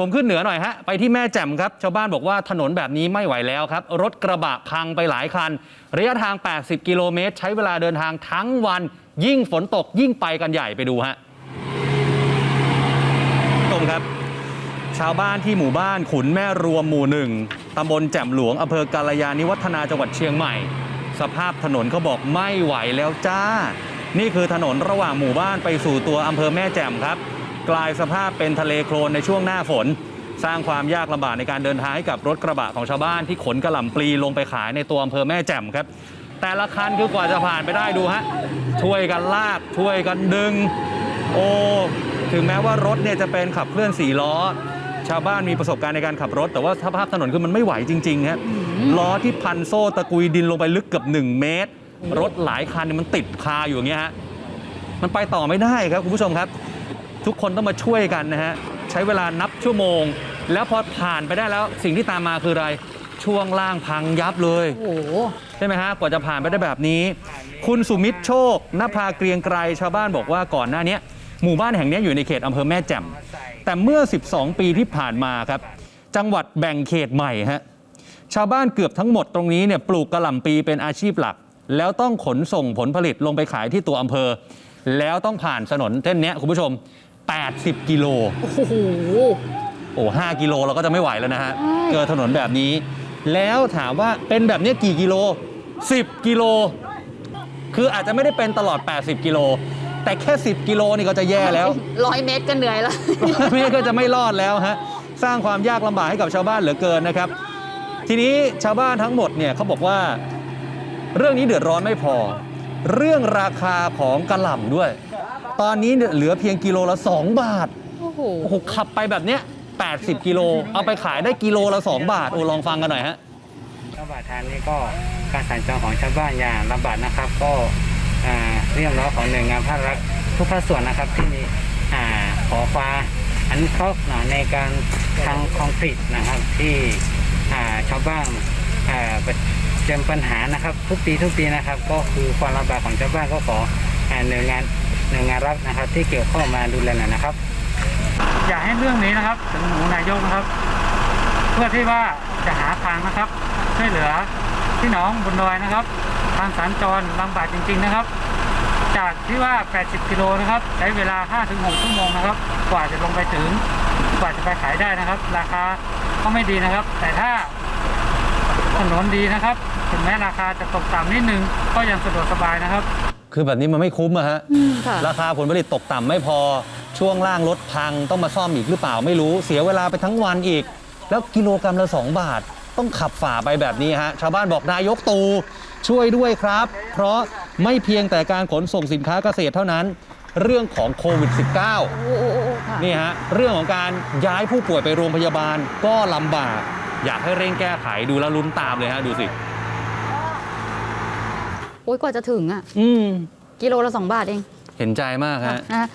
ผมขึ้นเหนือหน่อยฮะ ไปที่แม่แจ่มครับ ชาวบ้านบอกว่าถนนแบบนี้ไม่ไหวแล้วครับ รถกระบะพังไปหลายคัน ระยะทาง 80 กิโลเมตร ใช้เวลาเดินทางทั้งวัน ยิ่งฝนตกยิ่งไปกันใหญ่ไปดูฮะตรงครับ ชาวบ้านที่หมู่บ้านขุนแม่รวมหมู่หนึ่งตำบลแจ่มหลวงอำเภอกาลยานิวัฒนาจังหวัดเชียงใหม่ สภาพถนนเขาบอกไม่ไหวแล้วจ้า นี่คือถนนระหว่างหมู่บ้านไปสู่ตัวอำเภอแม่แจ่มครับ กลายสภาพเป็นทะเลโคลนในช่วงหน้าฝน สร้างความยากลำบากในการเดินทางให้กับรถกระบะของชาวบ้านที่ขนกระหล่ำปลีลงไปขายในตัวอำเภอแม่แจ่มครับ แต่ละคันคือกว่าจะผ่านไปได้ดูฮะช่วยกันลากช่วยกันดึง โอ้ถึงแม้ว่ารถเนี่ยจะเป็นขับเคลื่อนสี่ล้อ ชาวบ้านมีประสบการณ์ในการขับรถ แต่ว่าสภาพถนนคือมันไม่ไหวจริงๆครับล้อที่พันโซ่ตะกุยดินลงไปลึกเกือบ1 เมตร รถหลายคันเนี่ยมันติดคาอยู่อย่างเงี้ยฮะมันไปต่อไม่ได้ครับคุณผู้ชมครับ ทุกคนต้องมาช่วยกันนะฮะ ใช้เวลานับชั่วโมง แล้วพอผ่านไปได้แล้วสิ่งที่ตามมาคืออะไร ช่วงล่างพังยับเลยโอ้โหใช่ไหมฮะ กว่าจะผ่านไปได้แบบนี้ คุณสุมิตรโชคนภาเกรียงไกรชาวบ้านบอกว่าก่อนหน้าเนี้ยหมู่บ้านแห่งเนี้ยอยู่ในเขตอำเภอแม่แจ่มแต่เมื่อ 12 ปีที่ผ่านมาครับ จังหวัดแบ่งเขตใหม่ฮะชาวบ้านเกือบทั้งหมดตรงนี้เนี่ยปลูกกระหล่ำปีเป็นอาชีพหลัก แล้วต้องขนส่งผลผลิตลงไปขายที่ตัวอำเภอ แล้วต้องผ่านถนนเส้นเนี้ยคุณผู้ชม 80 กิโล โอ้โห โอ้ห้ากิโลเราก็จะไม่ไหวแล้วนะฮะ ใช่ เจอถนนแบบนี้ แล้วถามว่าเป็นแบบเนี้ยกี่กิโล 10 กิโล คืออาจจะไม่ได้เป็นตลอด 80 กิโล แต่แค่ 10 กิโลนี่ก็จะแย่แล้ว ร้อยเมตรก็เหนื่อยแล้ว ไม่งั้นก็จะไม่รอดแล้วฮะ สร้างความยากลำบากให้กับชาวบ้านเหลือเกินนะครับ ทีนี้ชาวบ้านทั้งหมดเนี่ยเขาบอกว่า เรื่องนี้เดือดร้อนไม่พอ เรื่องราคาของกระหล่ำด้วย ตอนนี้เนี่ยเหลือเพียงกิโลละ 2 บาท โอ้โห โอ้โห ขับไปแบบเนี้ย 80 กิโล เอาไปขายได้กิโลละ 2 บาท โอ้ลองฟังกันหน่อยฮะระบาดทางนี้ก็การสัญจรของชาวบ้านอย่างลำบากนะครับ ก็อ่าเรียกร้องของหน่วยงานภาครัฐทุกภาคส่วนนะครับที่มีอ่าขอฟ้าอนุเคราะห์นะในการทางคอนกรีตนะครับที่อ่าชาวบ้านอ่าประเจอปัญหานะครับ ทุกปีทุกปีนะครับ ก็คือความลำบากของชาวบ้านก็ขออ่าหน่วยงาน หน่วยงานรัฐนะครับ ที่เกี่ยวข้องมาดูแลหน่อยนะครับ อยากให้เรื่องนี้นะครับถึงหนูนายกนะครับ เพื่อที่ว่าจะหาทางนะครับช่วยเหลือพี่น้องบนดอยนะครับ ทางสัญจรลำบากจริง ๆนะครับ จากที่ว่า 80 กิโลนะครับ ใช้เวลา 5-6 ชั่วโมงนะครับ กว่าจะลงไปถึงกว่าจะไปขายได้นะครับ ราคาก็ไม่ดีนะครับ แต่ถ้าถนนดีนะครับ ถึงแม้ราคาจะตกต่ำนิดนึงก็ยังสะดวกสบายนะครับ คือแบบนี้มันไม่คุ้มอะฮะอืมค่ะราคาผลผลิตตกต่ำไม่พอช่วงล่างรถพังต้องมาซ่อมอีกหรือเปล่าไม่รู้เสียเวลาไปทั้งวันอีก แล้วกิโลกรัมละ 2 บาท ต้องขับฝ่าไปแบบนี้ฮะชาวบ้านบอกนายกตูช่วยด้วยครับ เพราะไม่เพียงแต่การขนส่งสินค้าเกษตรเท่านั้น เรื่องของโควิด -19 โอ้โหโอ้โหค่ะนี่ฮะเรื่องของการย้ายผู้ป่วยไปโรงพยาบาลก็ลำบาก อยากให้เร่งแก้ไขดูแล้วลุ้นตามเลยฮะ ดูสิ โอ้ยกว่าจะถึงอะอืมกิโลละสองบาทเอง เห็นใจมากฮะนะคะ